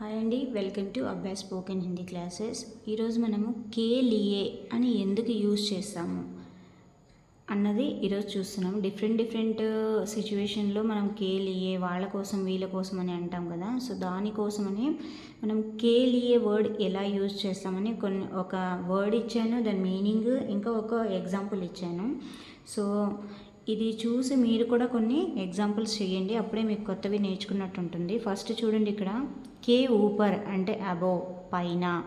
Hi అండి welcome to అబ్బాయి spoken Hindi classes. ఈరోజు మనము కేలిఏ అని ఎందుకు యూజ్ చేస్తాము అన్నది ఈరోజు చూస్తున్నాం డిఫరెంట్ డిఫరెంట్ uh, సిచ్యువేషన్లో మనం కే వాళ్ళ కోసం వీళ్ళ కోసం అని అంటాం కదా. సో దానికోసమని మనం కేలిఏ వర్డ్ ఎలా యూజ్ చేస్తామని కొన్ని ఒక వర్డ్ ఇచ్చాను దాని మీనింగ్ ఇంకా ఒక ఎగ్జాంపుల్ ఇచ్చాను. సో ఇది చూసి మీరు కూడా కొన్ని ఎగ్జాంపుల్స్ చేయండి అప్పుడే మీకు కొత్తవి నేర్చుకున్నట్టు ఉంటుంది ఫస్ట్ చూడండి ఇక్కడ. కే ఊపర్ అంటే అబోవ్ పైన.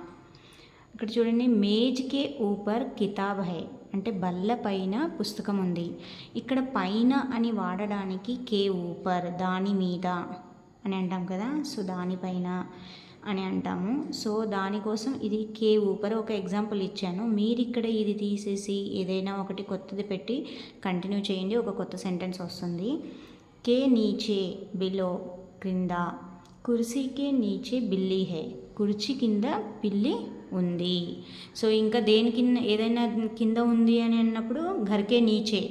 ఇక్కడ చూడండి. మేజ్ కే ఊపర్ కితాబ్ హై అంటే బల్ల పైన పుస్తకం ఉంది. ఇక్కడ పైన అని వాడడానికి కే ఊపర్ దాని మీద అని అంటాం కదా. సో దానిపైన అని అంటాము. సో దానికోసం ఇది కే ఊపర్ ఒక ఎగ్జాంపుల్ ఇచ్చాను. మీరు ఇక్కడ ఇది తీసేసి ఏదైనా ఒకటి కొత్తది పెట్టి కంటిన్యూ చేయండి ఒక కొత్త సెంటెన్స్ వస్తుంది. కే నీచే బిలో క్రింద కుర్సీకే నీచే బిల్లి హే కుర్చీ కింద పిల్లి ఉంది. సో ఇంకా దేని కింద ఏదైనా కింద ఉంది అని అన్నప్పుడు ఘర్కే నీచే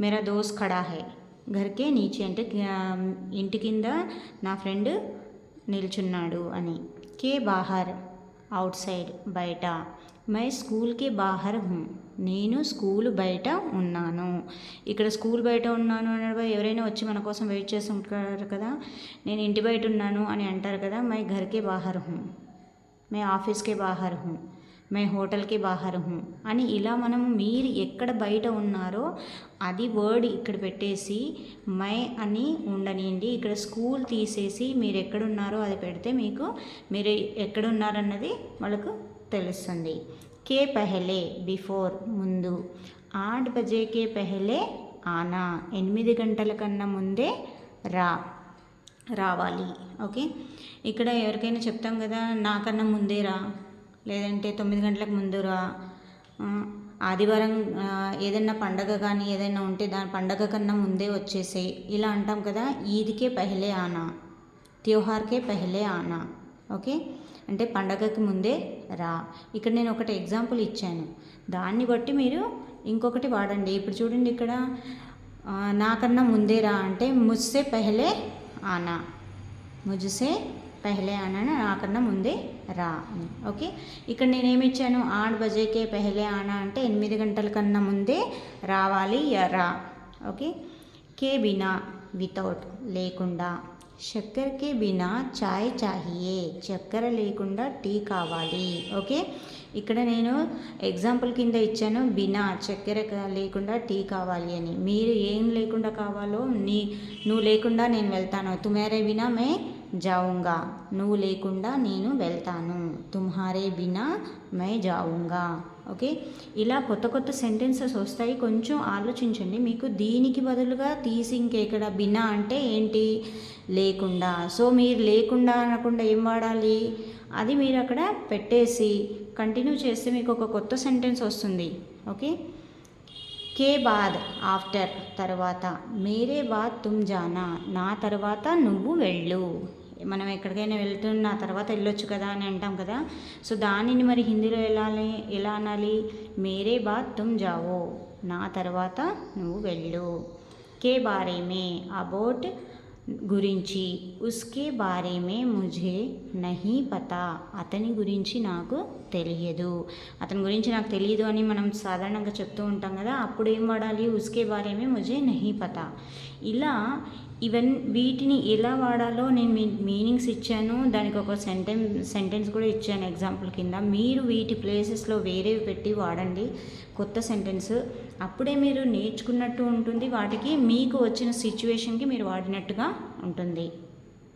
మేరా దోస్ ఖడా హే. ఘర్కే నీచే అంటే ఇంటి కింద నా ఫ్రెండ్ నిల్చున్నాడు అని. కే బాహర్? Outside. బయట. మై స్కూల్కి బాహర్ హూ. నేను స్కూల్ బయట ఉన్నాను. ఇక్కడ స్కూల్ బయట ఉన్నాను అనే ఎవరైనా వచ్చి మన కోసం వెయిట్ చేసి ఉంటారు కదా నేను ఇంటి బయట ఉన్నాను అని అంటారు కదా మై ఘర్కే బాహర్ హూ. మే ఆఫీస్కే బాహర్ హూ. మే హోటల్కి బాహర్ హూ అని ఇలా మనము మీరు ఎక్కడ బయట ఉన్నారో అది వర్డ్ ఇక్కడ పెట్టేసి మై అని ఉండనియండి. ఇక్కడ స్కూల్ తీసేసి మీరు ఎక్కడున్నారో అది పెడితే మీకు మీరు ఎక్కడున్నారన్నది వాళ్ళకు తెలుస్తుంది. కే పెహలే బిఫోర్ ముందు. ఆట్ బజేకే పెహలే ఆనా. ఎనిమిది గంటల కన్నా ముందే రా. రావాలి. ఓకే? ఇక్కడ ఎవరికైనా చెప్తాం కదా నాకన్నా ముందే రా. లేదంటే తొమ్మిది గంటలకు ముందు రా ఆదివారం ఏదైనా పండగ కానీ ఏదైనా ఉంటే దాని పండగ కన్నా ముందే వచ్చేసేయి. ఇలా అంటాం కదా ఈద్కే పెహలే ఆనా త్యోహార్కే పెహలే ఆనా ఓకే? అంటే పండగకి ముందే రా. ఇక్కడ నేను ఒకటి ఎగ్జాంపుల్ ఇచ్చాను. దాన్ని బట్టి మీరు ఇంకొకటి వాడండి. ఇప్పుడు చూడండి ఇక్కడ నాకన్నా ముందే రా అంటే ముస్సే పెహలే ఆనా. ముజ్సే పెహలే ఆనా నాకన్నా ముందే రా అని ఓకే ఇక్కడ నేనేమి ఇచ్చాను ఆరు బజేకే పెహలే ఆనా అంటే ఎనిమిది గంటల కన్నా ముందే రావాలి రా ఓకే కే బినా వితౌట్ లేకుండా చక్కెరకే బినా చాయ్ చాహియే చక్కెర లేకుండా టీ కావాలి ఓకే ఇక్కడ నేను ఎగ్జాంపుల్ కింద ఇచ్చాను బినా చక్కెర లేకుండా టీ కావాలి అని మీరు ఏం లేకుండా కావాలో నీ నువ్వు లేకుండా నేను వెళ్తాను తుమేరే బినా మే జావుంగా. నువ్వు లేకుండా నేను వెళ్తాను. తుమ్హారే బినా మై జావుంగా. ఓకే? ఇలా కొత్త కొత్త సెంటెన్సెస్ వస్తాయి. కొంచెం ఆలోచించండి. మీకు దీనికి బదులుగా తీసి ఇంకెక్కడ బినా అంటే ఏంటి? లేకుండా. సో మీరు లేకుండా అనకుండా ఏం వాడాలి? అది మీరు అక్కడ పెట్టేసి కంటిన్యూ చేస్తే మీకు ఒక కొత్త సెంటెన్స్ వస్తుంది. ఓకే? కే బాద్ ఆఫ్టర్ తర్వాత మేరే బాద్ తుమ్ జానా నా తర్వాత నువ్వు వెళ్ళు. మనం ఎక్కడికైనా వెళ్తున్న తర్వాత వెళ్ళొచ్చు కదా అని అంటాం కదా. సో దానిని మరి హిందీలో ఎలా అనాలి- ఎలా అనాలి? మేరే బాద్ తుమ్ జావో నా తర్వాత నువ్వు వెళ్ళు. కే బారేమే అబౌట్ గురించి ఉస్కే బారేమే ముజే నహీ పతా. అతని గురించి నాకు తెలియదు. అతని గురించి నాకు తెలియదు అని మనం సాధారణంగా చెప్తూ ఉంటాం కదా అప్పుడు ఏం వాడాలి? ఉస్కే బారేమే ముజే నహీ పతా. ఇలా ఈవెన్ వీటిని ఎలా వాడాలో నేను మీ మీనింగ్స్ ఇచ్చాను. దానికి ఒక సెంటెన్స్ సెంటెన్స్ కూడా ఇచ్చాను ఎగ్జాంపుల్ కింద. మీరు వీటి ప్లేసెస్లో వేరేవి పెట్టి వాడండి. కొత్త సెంటెన్స్ అప్పుడే మీరు నేర్చుకున్నట్టు ఉంటుంది. వాటికి మీకు వచ్చిన సిచ్యువేషన్కి మీరు వాడినట్టుగా ఉంటుంది.